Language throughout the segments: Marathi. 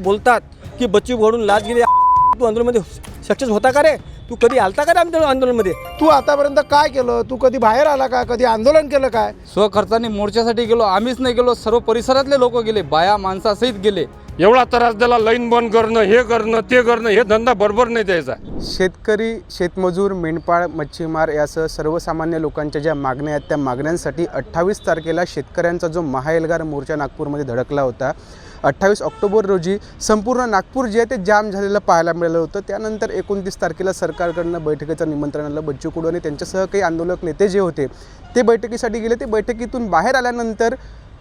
बोलतात की बच्ची घडून लाच गेली. तू आंदोलनमध्ये सक्सेस होता का रे? तू कधी आलता का रे आमच्या आंदोलनमध्ये? तू आतापर्यंत काय केलं? तू कधी बाहेर आला का? कधी आंदोलन केलं काय? स्वखर्चाने मोर्चासाठी गेलो आम्हीच नाही गेलो सर्व परिसरातले लोक गेले बाया माणसासहित गेले. एवढा त्रास दिला लाईन बंद करणं हे करणं ते करणं हे धंदा बरोबर नाही द्यायचा. शेतकरी शेतमजूर मेंढपाळ मच्छीमार यासह सर्वसामान्य लोकांच्या ज्या मागण्या आहेत त्या मागण्यांसाठी अठ्ठावीस तारखेला शेतकऱ्यांचा जो महाएल्गार मोर्चा नागपूरमध्ये धडकला होता अठ्ठावीस ऑक्टोबर रोजी संपूर्ण नागपूर जे आहे ते जाम झालेलं पाहायला मिळालं होतं. त्यानंतर एकोणतीस तारखेला सरकारकडनं बैठकीचं निमंत्रण आलं. बच्चू कडू आणि त्यांच्यासह काही आंदोलक नेते जे होते ते बैठकीसाठी गेले. ते बैठकीतून बाहेर आल्यानंतर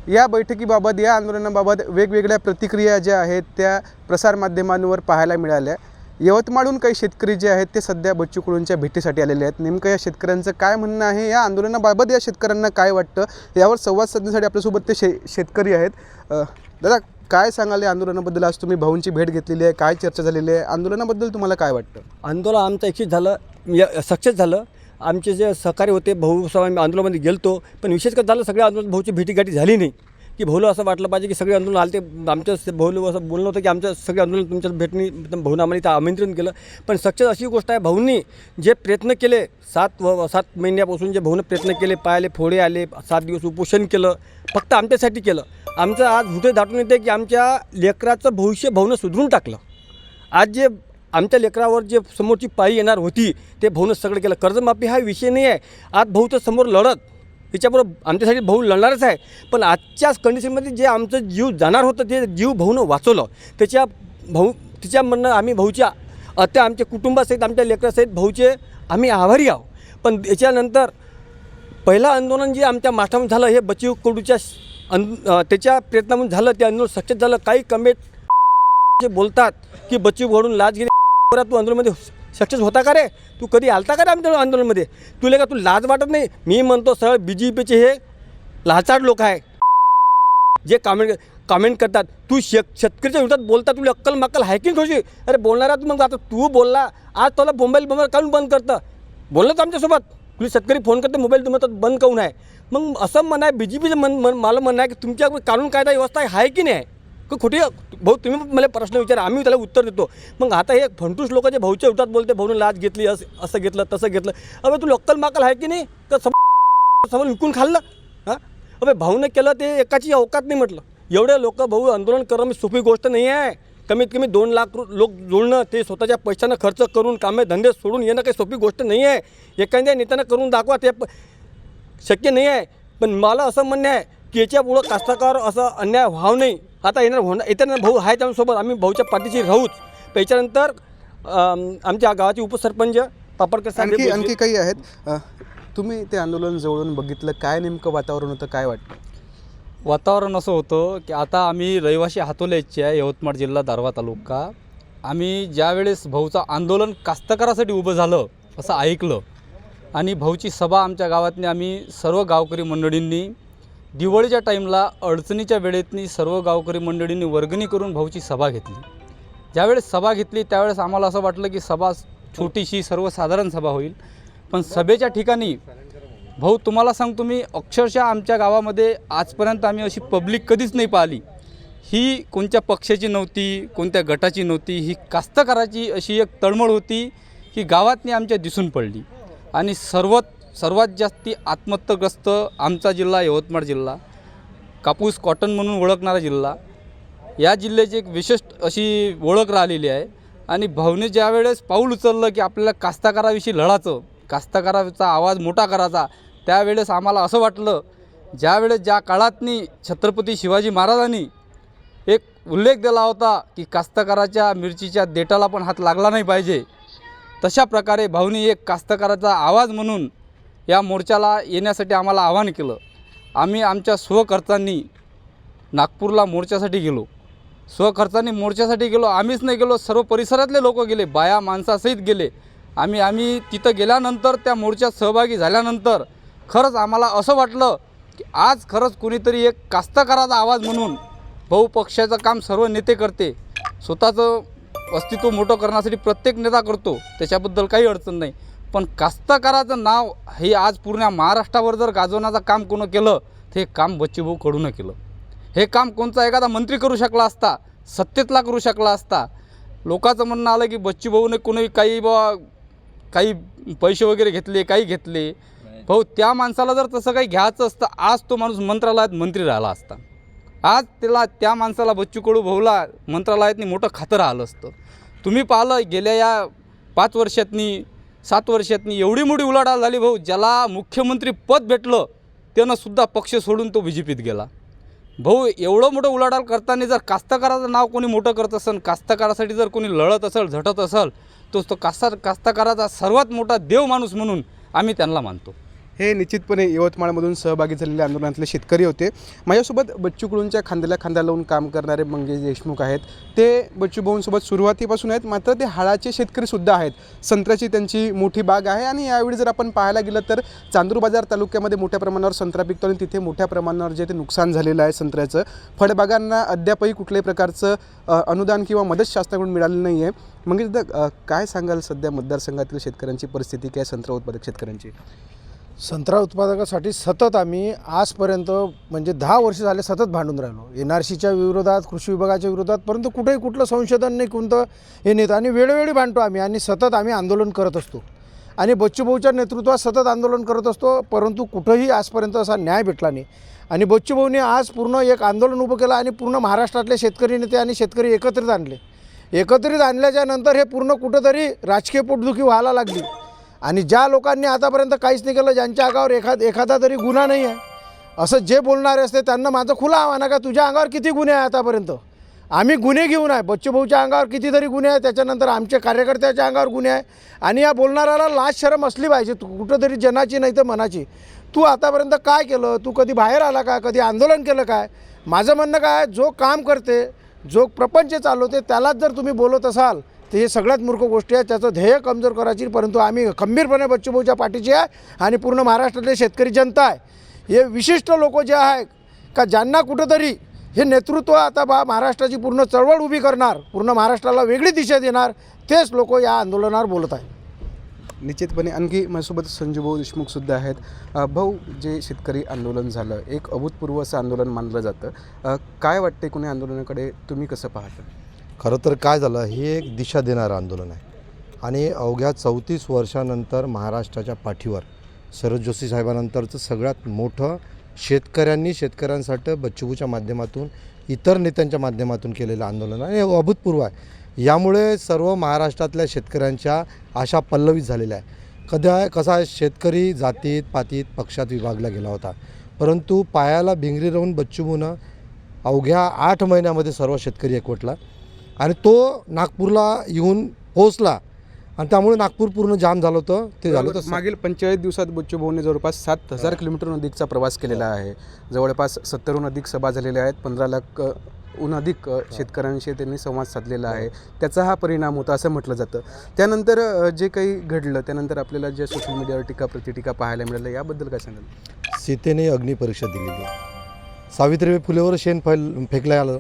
या बैठकीबाबत या आंदोलनाबाबत वेगवेगळ्या प्रतिक्रिया ज्या आहेत त्या प्रसारमाध्यमांवर पाहायला मिळाल्या. यवतमाळहून काही शेतकरी जे आहेत ते सध्या बच्चू कडूंच्या भेटीसाठी आलेले आहेत. नेमकं या शेतकऱ्यांचं काय म्हणणं आहे? या आंदोलनाबाबत या शेतकऱ्यांना काय वाटतं? यावर संवाद साधण्यासाठी आपल्यासोबत ते शे शेतकरी आहेत. दादा काय सांगाल या आंदोलनाबद्दल? आज तुम्ही भाऊंची भेट घेतलेली आहे काय चर्चा झालेली आहे? आंदोलनाबद्दल तुम्हाला काय वाटतं? आंदोलन आमचं एकशीच झालं सक्सेस झालं. आमचे जे सहकारी होते भाऊ सह आम्ही आंदोलनामध्ये गेलतो पण विशेष कर झालं सगळ्या आंदोलन भाऊची भेटीगाठी झाली नाही. की भाऊला असं वाटलं पाहिजे की सगळे आंदोलन आले ते आमच्या भाऊ भाऊला असं बोलणं होतं की आमच्या सगळे आंदोलन तुमच्या भेटणी भाऊनं आम्हाला इथं आमंत्रण केलं. पण सक्सेस अशी गोष्ट आहे भाऊंनी जे प्रयत्न केले सात व सात महिन्यापासून जे भाऊनं प्रयत्न केले पायाले फोडे आले सात दिवस उपोषण केलं फक्त आमच्यासाठी केलं. आमचं आज हृदय दाटून येते की आमच्या लेकराचं भविष्य भाऊनं सुधरून टाकलं. आज जे आमच्या लेकरावर जे समोरची पाळी येणार होती ते भाऊनं सगळं केलं. कर्जमाफी हा विषय नाही आहे. आज भाऊ तर समोर लढत. त्याच्याबरोबर आमच्यासाठी भाऊ लढणारच आहे. पण आजच्याच कंडिशनमध्ये जे आमचं जीव जाणार होतं ते जीव भाऊनं वाचवलं. त्याच्या भाऊ तिच्या म्हणणं आम्ही भाऊच्या आता आमच्या कुटुंबासहित आमच्या लेकरासहित भाऊचे आम्ही आभारी आहोत. पण याच्यानंतर पहिलं आंदोलन जे आमच्या माठामध्ये झालं हे बचिव कडूच्या अन त्याच्या प्रयत्नामधून झालं ते आंदोलन सक्सेस झालं. काही कमेट जे बोलतात की बच्चू घडून लाच गेली. बरं तू आंदोलनमध्ये सक्सेस होता का रे? तू कधी आलता का रे आमच्या आंदोलनमध्ये? तुला का तू लाज वाटत नाही? मी म्हणतो सरळ बी जे पीचे हे लाचाड लोक आहे जे कमेंट कमेंट करतात. तू शेत शेतकरीच्या विरोधात बोलता तुला अक्कल मक्कल आहे की अरे बोलणारा तू मग आता तू बोलला. आज तुला मोबाईल मोबाईल काढून बंद करतं. बोललं तर आमच्यासोबत? तुला शेतकरी फोन करते मोबाईल तुम्ही तर बंद काऊन आहे? मग असं म्हणाय बी जे पीचं मन मन मला म्हणणं आहे की तुमच्याकडे कानून कायदा व्यवस्था आहे की नाही? का खोटी भाऊ तुम्ही मला प्रश्न विचारा आम्ही त्याला उत्तर देतो. मग आता हे फंटूस लोक जे भाऊच्या उठात बोलते भाऊने लाच घेतली असं असं घेतलं तसं घेतलं. अबे तू लक्कल माकल आहे की नाही? तर समोर समोर विकून खाल्लं? हां? अबे भाऊनं केलं ते एकाची अवकात नाही म्हटलं. एवढे लोक भाऊ आंदोलन करणं मी सोपी गोष्ट नाही आहे. कमीत कमी दोन लाख रु- लोक जोडणं ते स्वतःच्या पैशानं खर्च करून कामे धंदे सोडून येणं काही सोपी गोष्ट नाही आहे. एखाद्या नेत्यानं करून दाखवा ते प- शक्य नाही आहे. पण मला असं म्हणणं आहे की याच्यापुढं कास्तकार असं अन्याय व्हावं नाही. आता येणार होणार येताना भाऊ आहे त्यासोबत आम्ही भाऊच्या पाठीशी राहूच. त्याच्यानंतर आमच्या गावाचे उपसरपंच पापडकर साहेब आणखी आणखी काही आहेत? तुम्ही ते आंदोलन जवळून बघितलं. काय नेमकं वातावरण होतं काय वाटतं? वातावरण असं होतं की आता आम्ही रहिवाशी हातोल्याचे आहे यवतमाळ जिल्हा दारवा तालुका. आम्ही ज्यावेळेस भाऊचं आंदोलन कास्तकारासाठी उभं झालं असं ऐकलं. आणि भाऊची सभा आमच्या गावातनी आम्ही सर्व गावकरी मंडळींनी दिवाळीच्या टाईमला अडचणीच्या वेळेतनी सर्व गावकरी मंडळींनी वर्गणी करून भाऊची सभा घेतली. ज्यावेळेस सभा घेतली त्यावेळेस आम्हाला असं वाटलं की सभा छोटीशी सर्वसाधारण सभा होईल. पण सभेच्या ठिकाणी भाऊ तुम्हाला सांगतो मी अक्षरशः आमच्या गावामध्ये आजपर्यंत आम्ही अशी पब्लिक कधीच नाही पाहिली. ही कोणत्या पक्षाची नव्हती कोणत्या गटाची नव्हती ही कास्तकाराची अशी एक तळमळ होती की गावातनी आमच्या दिसून पडली. आणि सर्वत सर्वात जास्ती आत्महत्यग्रस्त आमचा जिल्हा यवतमाळ जिल्हा कापूस कॉटन म्हणून ओळखणारा जिल्हा. या जिल्ह्याची एक विशिष्ट अशी ओळख राहिलेली आहे. आणि भावने ज्यावेळेस पाऊल उचललं की आपल्याला कास्तकाराविषयी लढायचं कास्तकाराचा आवाज मोठा करायचा त्यावेळेस आम्हाला असं वाटलं ज्यावेळेस ज्या काळातनी छत्रपती शिवाजी महाराजांनी एक उल्लेख दिला होता की कास्तकाराच्या मिरचीच्या देटाला पण हात लागला नाही पाहिजे तशा प्रकारे भाऊनी एक कास्तकाराचा आवाज म्हणून या मोर्चाला येण्यासाठी आम्हाला आवाहन केलं. आम्ही आमच्या स्वखर्चांनी नागपूरला मोर्चासाठी गेलो. स्वखर्चाने मोर्चासाठी गेलो. आम्हीच नाही गेलो. सर्व परिसरातले लोक गेले. बाया माणसासहित गेले. आम्ही आम्ही तिथं गेल्यानंतर त्या मोर्चात सहभागी झाल्यानंतर खरंच आम्हाला असं वाटलं की आज खरंच कोणीतरी एक कास्तकाराचा आवाज म्हणून भाऊ पक्षाचं काम सर्व नेते करते. स्वतःचं अस्तित्व मोठं करण्यासाठी प्रत्येक नेता करतो. त्याच्याबद्दल काही अडचण नाही. पण कास्तकाराचं नाव हे आज पूर्ण महाराष्ट्रावर जर गाजवण्याचं काम कोणं केलं तर हे काम बच्चूभाऊ कडून केलं. हे काम कोणता एखादा मंत्री करू शकला असता सत्तेतला करू शकला असता लोकांचं म्हणणं आलं की बच्चू भाऊने कोणी काही बा काही पैसे वगैरे घेतले काही घेतले. भाऊ त्या माणसाला जर तसं काही घ्यायचं असतं आज तो माणूस मंत्रालयात मंत्री राहिला असता. आज त्याला त्या माणसाला बच्चू कडू भाऊला मंत्रालयातनी मोठं खातं राहिलं असतं. तुम्ही पाहिलं गेल्या या पाच वर्षातनी सात वर्षातनी एवढी मोठी उलाढाल झाली भाऊ ज्याला मुख्यमंत्री पद भेटलं त्यानंसुद्धा पक्ष सोडून तो बी जे पीत गेला. भाऊ एवढं मोठं उलाढाल करताना जर कास्तकाराचं नाव कोणी मोठं करत असेल कास्तकारासाठी जर कोणी लढत असेल झटत असेल तो तो कास्ता कास्तकाराचा सर्वात मोठा देव माणूस म्हणून आम्ही त्यांना मानतो. हे निश्चितपणे यवतमाळमधून सहभागी झालेले आंदोलनातले शेतकरी होते. माझ्यासोबत बच्चू कडूंच्या खांद्याला खांदा लावून काम करणारे मंगेश देशमुख आहेत. ते बच्चू भाऊंसोबत सुरुवातीपासून आहेत मात्र ते हाळाचे शेतकरीसुद्धा आहेत. संत्र्याची त्यांची मोठी बाग आहे आणि यावेळी जर आपण पाहायला गेलं तर चांदूर बाजार तालुक्यामध्ये मोठ्या प्रमाणावर संत्रा पिकतो आणि तिथे मोठ्या प्रमाणावर जे ते नुकसान झालेलं आहे संत्र्याचं फळबागांना अद्यापही कुठल्याही प्रकारचं अनुदान किंवा मदत शासनाकडून मिळालं नाही आहे मग दादा, काय सांगाल सध्या मतदारसंघातील शेतकऱ्यांची परिस्थिती काय संत्रा उत्पादक शेतकऱ्यांची? संत्रा उत्पादकासाठी सतत आम्ही आजपर्यंत म्हणजे दहा वर्ष झाले सतत भांडून राहिलो. एन आर सीच्या विरोधात कृषी विभागाच्या विरोधात परंतु कुठेही कुठलं संशोधन नाही कोणतं हे नेतं आणि वेळोवेळी भांडतो आम्ही आणि सतत आम्ही आंदोलन करत असतो. आणि बच्चूभाऊच्या नेतृत्वात सतत आंदोलन करत असतो परंतु कुठंही आजपर्यंत असा न्याय भेटला नाही. आणि बच्चूभाऊने आज पूर्ण एक आंदोलन उभं केलं आणि पूर्ण महाराष्ट्रातले शेतकरी नेते आणि शेतकरी एकत्रित आणले. एकत्रित आणल्याच्यानंतर हे पूर्ण कुठंतरी राजकीय पोटदुखी व्हायला लागली. आणि ज्या लोकांनी आतापर्यंत काहीच नाही केलं ज्यांच्या अंगावर एखाद एखादा तरी गुन्हा नाही आहे असं जे बोलणारे असते त्यांना माझं खुलं आव्हान का? तुझ्या अंगावर किती गुन्हे आहे आतापर्यंत? आम्ही गुन्हे घेऊन आहे. बच्चूभाऊच्या अंगावर कितीतरी गुन्हे आहे त्याच्यानंतर आमच्या कार्यकर्त्याच्या अंगावर गुन्हे आहे आणि या बोलणाऱ्याला लाज शरम असली पाहिजे तू कुठंतरी जनाची नाही तर मनाची. तू आतापर्यंत काय केलं? तू कधी बाहेर आला का? कधी आंदोलन केलं काय? माझं म्हणणं काय जो काम करते जो प्रपंच चालवते त्यालाच जर तुम्ही बोलत असाल तर हे सगळ्यात मूर्ख गोष्टी आहे त्याचं ध्येय कमजोर करायची परंतु आम्ही खंबीरपणे बच्चूभाऊच्या पाठीची आहे आणि पूर्ण महाराष्ट्रातले शेतकरी जनता आहे. हे विशिष्ट लोक जे आहे का ज्यांना कुठंतरी हे नेतृत्व आता बा महाराष्ट्राची पूर्ण चळवळ उभी करणार पूर्ण महाराष्ट्राला वेगळी दिशा देणार तेच लोक या आंदोलनावर बोलत आहे निश्चितपणे आणखी माझ्यासोबत संजूभाऊ देशमुखसुद्धा आहेत. भाऊ जे शेतकरी आंदोलन झालं एक अभूतपूर्व असं आंदोलन मानलं जातं. काय वाटते कोणी आंदोलनाकडे? तुम्ही कसं पाहता? खरं तर काय झालं हे एक दिशा देणारं आंदोलन आहे. आणि अवघ्या चौतीस वर्षानंतर महाराष्ट्राच्या पाठीवर शरद जोशी साहेबानंतरचं सगळ्यात मोठं शेतकऱ्यांनी शेतकऱ्यांसाठी बच्चूबूच्या माध्यमातून इतर नेत्यांच्या माध्यमातून केलेलं आंदोलन आहे. हे अभूतपूर्व आहे. यामुळे सर्व महाराष्ट्रातल्या शेतकऱ्यांच्या आशा पल्लवित झालेल्या आहे कधी कसा आहे शेतकरी जातीत पातीत पक्षात विभागला गेला होता. परंतु पायाला भिंगरी राहून बच्चूबूनं अवघ्या आठ महिन्यामध्ये सर्व शेतकरी एकवटला. आणि तो नागपूरला येऊन पोहोचला. आणि त्यामुळे नागपूर पूर्ण जाम झालं होतं ते झालं होतं मागील पंचेचाळीस दिवसात बच्चू भाऊने जवळपास सात हजार किलोमीटरहून अधिकचा प्रवास केलेला आहे. जवळपास सत्तरहून अधिक सभा झालेल्या आहेत. पंधरा लाख हून अधिक शेतकऱ्यांशी त्यांनी संवाद साधलेला आहे. त्याचा हा परिणाम होता असं म्हटलं जातं. त्यानंतर जे काही घडलं त्यानंतर आपल्याला जे सोशल मीडियावर टीका प्रतिटीका पाहायला मिळालं याबद्दल काय सांगाल? सीतेने अग्निपरीक्षा दिलेली आहे. सावित्रीबाई फुलेवर शेण फैल फेकलं आलं.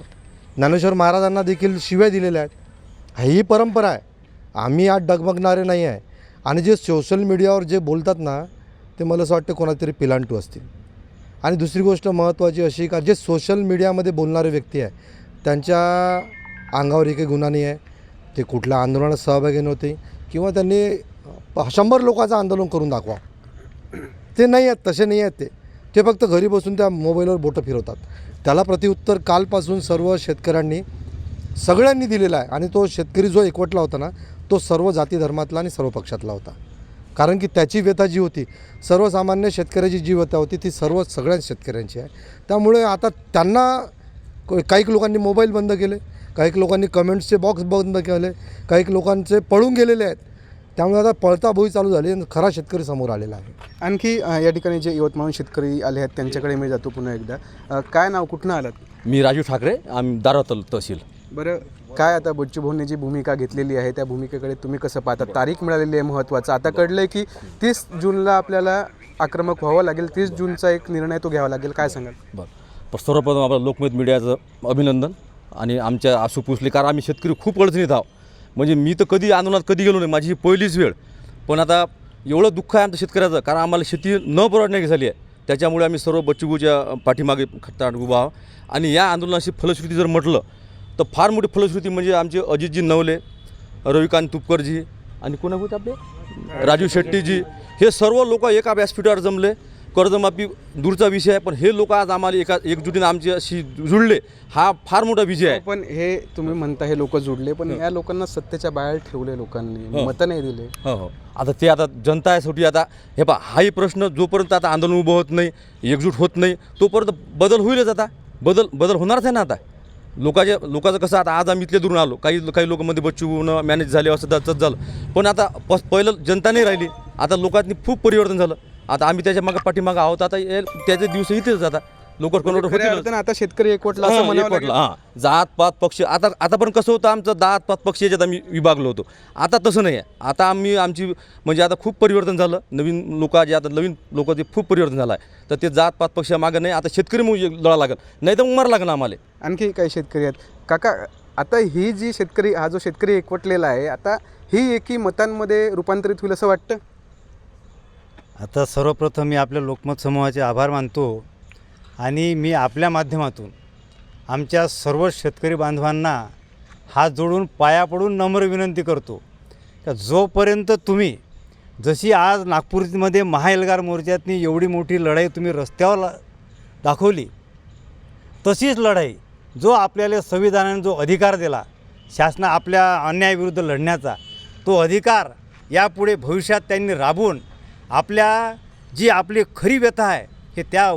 ज्ञानेश्वर महाराजांना देखील शिव्या दिलेल्या आहेत. ही परंपरा आहे. आम्ही आज डगमगणारे नाही आहे. आणि जे सोशल मीडियावर जे बोलतात ना ते मला असं वाटतं कोणातरी पिलांटू असतील. आणि दुसरी गोष्ट महत्त्वाची अशी का जे सोशल मीडियामध्ये बोलणारे व्यक्ती आहे त्यांच्या अंगावर एकही गुन्हा नाही आहे. ते कुठल्या आंदोलनात सहभागी नव्हते किंवा त्यांनी शंभर लोकांचं आंदोलन करून दाखवा. ते नाही आहेत तसे नाही आहेत ते. ते फक्त घरी बसून त्या मोबाईलवर बोटं फिरवतात. त्याला प्रतिउत्तर कालपासून सर्व शेतकऱ्यांनी सगळ्यांनी दिलेला आहे आणि तो शेतकरी जो एकवटला होता ना तो सर्व जाती धर्मातला आणि सर्व पक्षातला होता. कारण की त्याची व्यथा जी होती सर्वसामान्य शेतकऱ्याची जी व्यथा होती ती सर्व सगळ्या शेतकऱ्यांची आहे. त्यामुळे आता त्यांना काही लोकांनी मोबाईल बंद केले काही लोकांनी कमेंट्सचे बॉक्स बंद केले काही लोकांचे पळून गेलेले आहेत. त्यामुळे आता पळता बोई चालू झाली आणि खरा शेतकरी समोर आलेला आहे. आणखी अ, या ठिकाणी जे यवतमाळ शेतकरी आले आहेत त्यांच्याकडे मी जातो पुन्हा एकदा. अ, काय नाव कुठनं आलात? मी राजू ठाकरे आम्ही दारातल तहसील. बरं काय आता बच्चू भाऊंनी जी भूमिका घेतलेली आहे त्या भूमिकेकडे तुम्ही कसं पाहता? तारीख मिळालेली आहे महत्त्वाचं. आता कळलं आहे की तीस जूनला आपल्याला आक्रमक व्हावं लागेल तीस जूनचा एक निर्णय तो घ्यावा लागेल. काय सांगाल? बरं. पण सर्वप्रथम आपलं लोकमत मीडियाचं अभिनंदन आणि आमच्या आसू पुसले कारण आम्ही शेतकरी खूप अडचणीत आहो म्हणजे मी तर कधी आंदोलनात कधी गेलो नाही माझी ही पहिलीच वेळ. पण आता एवढं दुःख आहे आमच्या शेतकऱ्याचं कारण आम्हाला शेती न परवडण्याची झाली आहे. त्याच्यामुळे आम्ही सर्व बच्चूगूच्या पाठीमागे खट्टाट उभा आहोत. आणि या आंदोलनाची फलश्रुती जर म्हटलं तर फार मोठी फलश्रुती म्हणजे आमचे अजितजी नवले रविकांत तुपकरजी आणि कोणा होते आपले? राजू शेट्टीजी. हे सर्व लोक एका व्यासपीठावर जमले. कर्जमाफी दूरचा विषय आहे पण हे लोक आज आम्हाला एका एकजुटीने आमच्याशी जुळले हा फार मोठा विजय आहे. पण हे तुम्ही म्हणता हे लोक जुडले पण या लोकांना सत्तेच्या बाहेर ठेवले लोकांनी मतं नाही दिले. हो हो. आता ते आता जनता आहे शेवटी आता हे पा हाही प्रश्न जोपर्यंत आता आंदोलन उभं होत नाही एकजूट होत नाही तोपर्यंत बदल होईलच आता. बदल बदल होणारच आहे ना आता. लोकांच्या लोकांचं कसं आता आज आम्ही इथले दुरून आलो काही काही लोकांमध्ये बच्चू न मॅनेज झाले असं तसंच झालं. पण आता पस पहिलं जनता नाही राहिली आता लोकांनी खूप परिवर्तन झालं. आता आम्ही त्याच्यामागे पाठीमागं आहोत आता हे- त्याचे दिवस इथेच आता लोक कन्वर्ट खऱ्या होतील अर्थानं आता शेतकरी एकवटला असं हां, म्हणावं एकवटलं, लागेल. हां. जात पात पक्ष. आता आता पण कसं होतं आमचं जात पात पक्ष याच्यात आम्ही विभागलो होतो. आता तसं नाही आहे. आता आम्ही आमची म्हणजे आता खूप परिवर्तन झालं. नवीन लोक जे आता नवीन लोक ते खूप परिवर्तन झालं आहे. तर ते जात पात पक्ष मागं नाही. आता शेतकरी मग लढा लागेल. नाही तर मग मारा लागेल आम्हाला. आणखी काही शेतकरी आहेत. काका आता ही जी शेतकरी हा जो शेतकरी एकवटलेला आहे आता ही एकी मतांमध्ये रूपांतरित होईल असं वाटतं? आता सर्वप्रथम मी आपल्या लोकमत समूहाचे आभार मानतो आणि मी आपल्या माध्यमातून आमच्या सर्व शेतकरी बांधवांना हात जोडून पाया पडून नम्र विनंती करतो का जोपर्यंत तुम्ही जशी आज नागपूरमध्ये महाएल्गार मोर्चातनी एवढी मोठी लढाई तुम्ही रस्त्यावर ला- दाखवली तशीच लढाई जो आपल्याला संविधानाने जो अधिकार दिला शासना आपल्या अन्यायाविरुद्ध लढण्याचा तो अधिकार यापुढे भविष्यात त्यांनी राबवून आपल्या जी आपली खरी व्यथा आहे हे त्या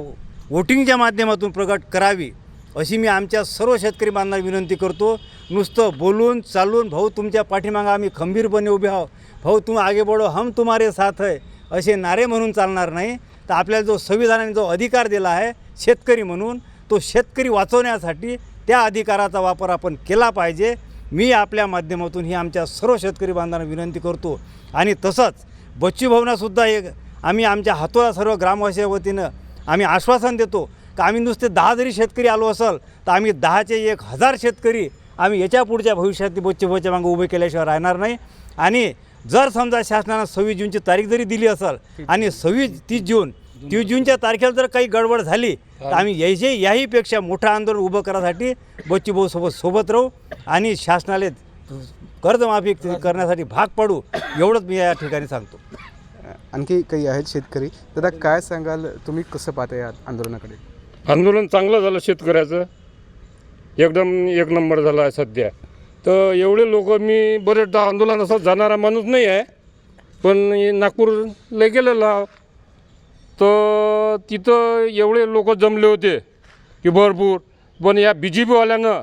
वोटिंगच्या माध्यमातून प्रकट करावी अशी मी आमच्या सर्व शेतकरी बांधवांना विनंती करतो. नुसतं बोलून चालून भाऊ तुमच्या पाठीमागं आम्ही खंबीरपणे उभे आहो भाऊ तुम आगे बढो हम तुम्हारे साथ आहे असे नारे म्हणून चालणार नाही. तर आपल्याला जो संविधानाने जो अधिकार दिला आहे शेतकरी म्हणून तो शेतकरी वाचवण्यासाठी त्या अधिकाराचा वापर आपण केला पाहिजे. मी आपल्या माध्यमातून ही आमच्या सर्व शेतकरी बांधवांना विनंती करतो. आणि तसंच बच्ची भवनासुद्धा एक आम्ही आमच्या हातोला सर्व ग्रामवासीच्या वतीनं आम्ही आश्वासन देतो का आम्ही नुसते दहा जरी शेतकरी आलो असेल तर आम्ही दहाचे एक हजार शेतकरी आम्ही याच्या पुढच्या भविष्यात बच्चू भाऊच्या मागं उभे केल्याशिवाय राहणार नाही. आणि जर समजा शासनानं सव्वीस जूनची तारीख जरी दिली असेल आणि सव्वीस तीस जून तीस जूनच्या तारखेला जर काही गडबड झाली तर आम्ही याचे याहीपेक्षा मोठं आंदोलन उभं करायसाठी बच्चू सोबत सोबत राहू आणि शासनाला कर्जमाफी करण्यासाठी भाग पाडू एवढंच मी या ठिकाणी सांगतो. आणखी काही आहेत शेतकरी. दादा काय सांगाल? तुम्ही कसं पाहता या आंदोलनाकडे? आंदोलन चांगलं झालं शेतकऱ्याचं. एकदम एक नंबर झाला आहे सध्या. तर एवढे लोक मी बरेचदा आंदोलन असं जाणारा माणूस नाही आहे. पण नागपूरला गेलेलो. तर तिथं एवढे लोक जमले होते की भरपूर. पण या बी जे पीवाल्यानं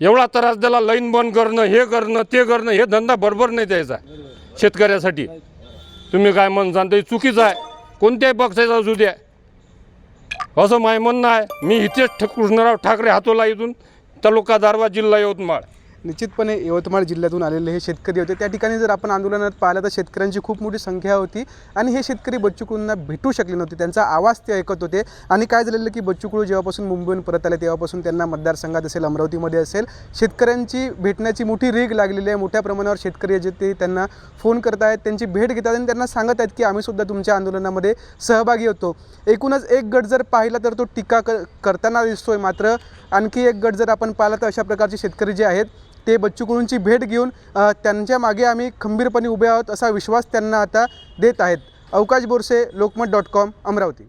एवढा त्रास दिला लाईन बंद करणं हे करणं ते करणं हे धंदा बरोबर नाही द्यायचा शेतकऱ्यासाठी. तुम्ही काय म्हणसान सांगता चुकीचं आहे. कोणत्याही पक्षाचा असू द्या. असं माय म्हणणं आहे. मी इथेच ठ कृष्णराव ठाकरे हातोला इथून तालुका दारवा जिल्हा यवतमाळ. निश्चितपणे यवतमाळ जिल्ह्यातून आलेले हे शेतकरी होते. त्या ठिकाणी जर आपण आंदोलनात पाहिलं तर शेतकऱ्यांची खूप मोठी संख्या होती आणि हे शेतकरी बच्चूकडूंना भेटू शकले नव्हते. त्यांचा आवाज ते ऐकत होते. आणि काय झालेलं की बच्चूकडू जेव्हापासून मुंबईहून परत आले तेव्हापासून त्यांना मतदारसंघात असेल अमरावतीमध्ये असेल शेतकऱ्यांची भेटण्याची मोठी रीग लागलेली आहे. मोठ्या प्रमाणावर शेतकरी जे ते त्यांना फोन करत आहेत त्यांची भेट घेतात आणि त्यांना सांगत आहेत की आम्ही सुद्धा तुमच्या आंदोलनामध्ये सहभागी होतो. एकूणच एक गट जर पाहिला तर तो टीका क करताना दिसतोय मात्र आणखी एक गट जर आपण पाहिला तर अशा प्रकारचे शेतकरी जे आहेत ते बच्चू भेट घेऊन त्यांच्या मागे आम्ही खंबीरपणे उभे आहोत असा विश्वास त्यांना आता देत आहेत. Avkash Borse Lokmat dot com Amravati.